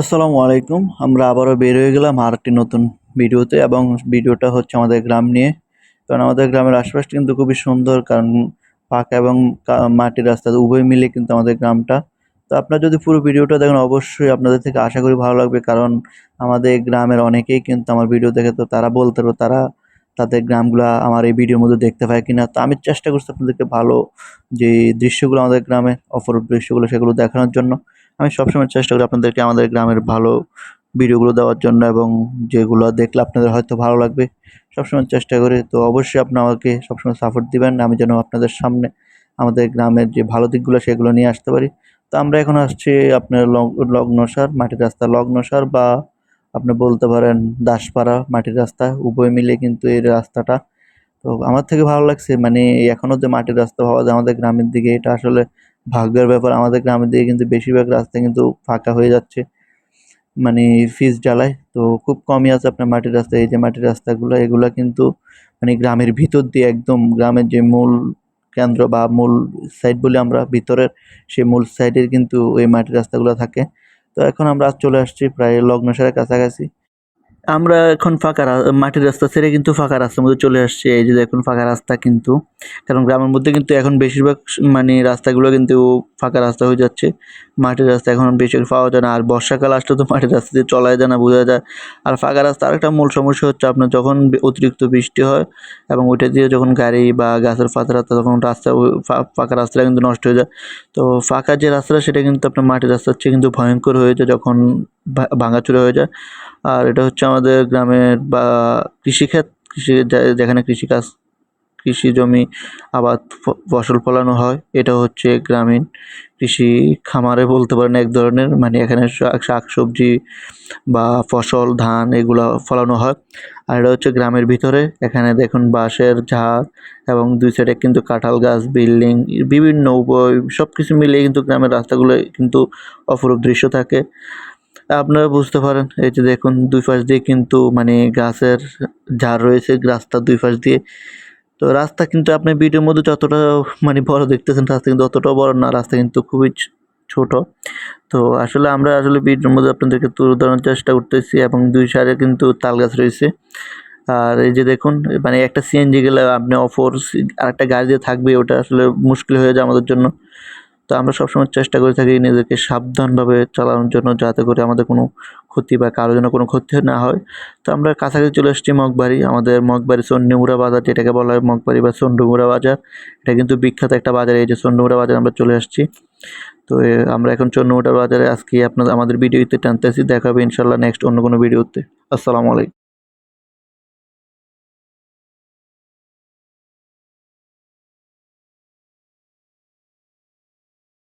আসসালামু আলাইকুম। আমরা আবারও বের হয়ে গেলাম আর একটি নতুন ভিডিওতে এবং ভিডিওটা হচ্ছে আমাদের গ্রাম নিয়ে। কারণ আমাদের গ্রামের আশপাশটা কিন্তু খুবই সুন্দর, কারণ পাকা এবং মাটির রাস্তা উভয় মিলে কিন্তু আমাদের গ্রামটা। তো আপনারা যদি পুরো ভিডিওটা দেখেন, অবশ্যই আপনাদের থেকে আশা করি ভালো লাগবে, কারণ আমাদের গ্রামের অনেকেই কিন্তু আমার ভিডিও দেখে, তো তারা বলতে পারো তারা তাদের গ্রামগুলো আমার এই ভিডিওর মধ্যে দেখতে পায় কিনা। তো আমি চেষ্টা করছি আপনাদেরকে ভালো যে দৃশ্যগুলো আমাদের গ্রামে, অপরূপ দৃশ্যগুলো সেগুলো দেখানোর জন্য। আমি সবসময় চেষ্টা করি আপনাদেরকে আমাদের গ্রামের ভালো ভিডিওগুলো দেওয়ার জন্য এবং যেগুলো দেখলে আপনাদের হয়তো ভালো লাগবে, সবসময় চেষ্টা করি। তো অবশ্যই আপনি আমাকে সবসময় সাপোর্ট দিবেন। আমি যেন আপনাদের সামনে আমাদের গ্রামের যে ভালো দিকগুলো সেগুলো নিয়ে আসতে পারি। তো আমরা এখন আসছি আপনার লগ- লগ্নসার, মাটির রাস্তা লগ্নসার বা আপনি বলতে পারেন দাসপাড়া মাটির রাস্তা। উভয় মিলে কিন্তু এই রাস্তাটা। তো আমার থেকে ভালো লাগছে মানে এখনও যে মাটির রাস্তা হওয়া যায় আমাদের গ্রামের দিকে, এটা আসলে ভাগ্যের ব্যাপার আমাদের গ্রামের দিকে কিন্তু বেশিরভাগ রাস্তা কিন্তু ফাঁকা হয়ে যাচ্ছে মানে পিচ ঢালাই তো খুব কমই আছে আপনার মাটির রাস্তা, এই যে মাটির রাস্তাগুলো, এগুলো কিন্তু মানে গ্রামের ভিতর দিয়ে একদম গ্রামের যে মূল কেন্দ্র বা মূল সাইড বলি আমরা ভিতরের সেই মূল সাইডের কিন্তু ওই মাটির রাস্তাগুলো থাকে। তো এখন আমরা চলে আসছি প্রায় লগ্নসারের কাছাকাছি। আমরা এখন ফাঁকা মাটির রাস্তা ছেড়ে কিন্তু ফাঁকা রাস্তার মধ্যে চলে আসছি। এই যে দেখুন, ফাঁকা রাস্তা কিন্তু। কারণ গ্রামের মধ্যে কিন্তু এখন বেশিরভাগ মানে রাস্তাগুলো কিন্তু ফাঁকা রাস্তা হয়ে যাচ্ছে। মাটির রাস্তা এখন বেশি পাওয়া যায় না। আর বর্ষাকাল আসলে তো মাটির রাস্তা দিয়ে চলাই যায় না, বোঝা যায়। আর ফাঁকা রাস্তা আরেকটা মূল সমস্যা হচ্ছে আপনার যখন অতিরিক্ত বৃষ্টি হয় এবং ওইটা দিয়ে যখন গাড়ি বা গাছের পাতা রাস্তা তখন রাস্তা ফাঁকা রাস্তাটা কিন্তু নষ্ট হয়ে যায়। তো ফাঁকা যে রাস্তাটা, সেটা কিন্তু আপনার মাটির রাস্তার চেয়ে কিন্তু ভয়ঙ্কর হয়ে যায় যখন ভাঙাচোরা হয়ে যায়। আর এটা হচ্ছে আমাদের গ্রামের বা কৃষিক্ষেত, কৃষি যেখানে কৃষিকাজ, কৃষি জমি, আবাদ ফসল ফলানো হয়, এটা হচ্ছে গ্রামীণ কৃষি খামারে বলতে পারেন এক ধরনের। মানে এখানে শাক সবজি বা ফসল, ধান এগুলো ফলানো হয়। আর এটা হচ্ছে গ্রামের ভিতরে। এখানে দেখুন বাঁশের ঝাড় এবং দুই সাইডে কিন্তু কাঁঠাল গাছ, বিল্ডিং, বিভিন্ন উভয় সব কিছু মিলিয়ে কিন্তু গ্রামের রাস্তাগুলো কিন্তু অপরূপ দৃশ্য থাকে। আপনারা বুঝতে পারেন, এই যে দেখুন, দুই পাশ দিয়ে কিন্তু মানে গাছের ঝাড় রয়েছে, রাস্তার দুই পাশ দিয়ে। তো রাস্তা কিন্তু আপনি ভিডিওর মধ্যে যতটা মানে বড় দেখতেছেন, রাস্তা কিন্তু অতটাও বড় না, রাস্তা কিন্তু খুবই ছোট। তো আসলে আমরা আসলে ভিডিওর মধ্যে আপনাদেরকে তুলে ধরার চেষ্টা করতেছি এবং দুই সাইডে কিন্তু তাল গাছ রয়েছে। আর এই যে দেখুন মানে একটা সিএনজি গেলে আপনি অফর আরেকটা গাড়ি দিয়ে থাকবে, ওটা আসলে মুশকিল হয়ে যায় আমাদের জন্য। তো আমরা সবসময় চেষ্টা করে থাকি নিজেদেরকে সাবধানভাবে চালানোর জন্য, যাতে করে আমাদের কোনো ক্ষতি বা কারোর জন্য কোনো ক্ষতি না হয়। তো আমরা কাছাকাছি চলে এসেছি মগবাড়ি। আমাদের মগবাড়ি চন্ডিমুড়া বাজার, যেটাকে বলা হয় মগবাড়ি বা চন্ডমুড়া বাজার। এটা কিন্তু বিখ্যাত একটা বাজার, এই যে চন্ডমুড়া বাজার আমরা চলে আসছি তো আমরা এখন চন্ডমুড়া বাজারে আজকে আপনাদের, আমাদের ভিডিওতে টানতেছি। দেখা হবে ইনশাল্লাহ নেক্সট অন্য কোনো ভিডিওতে। আসসালামু আলাইকুম।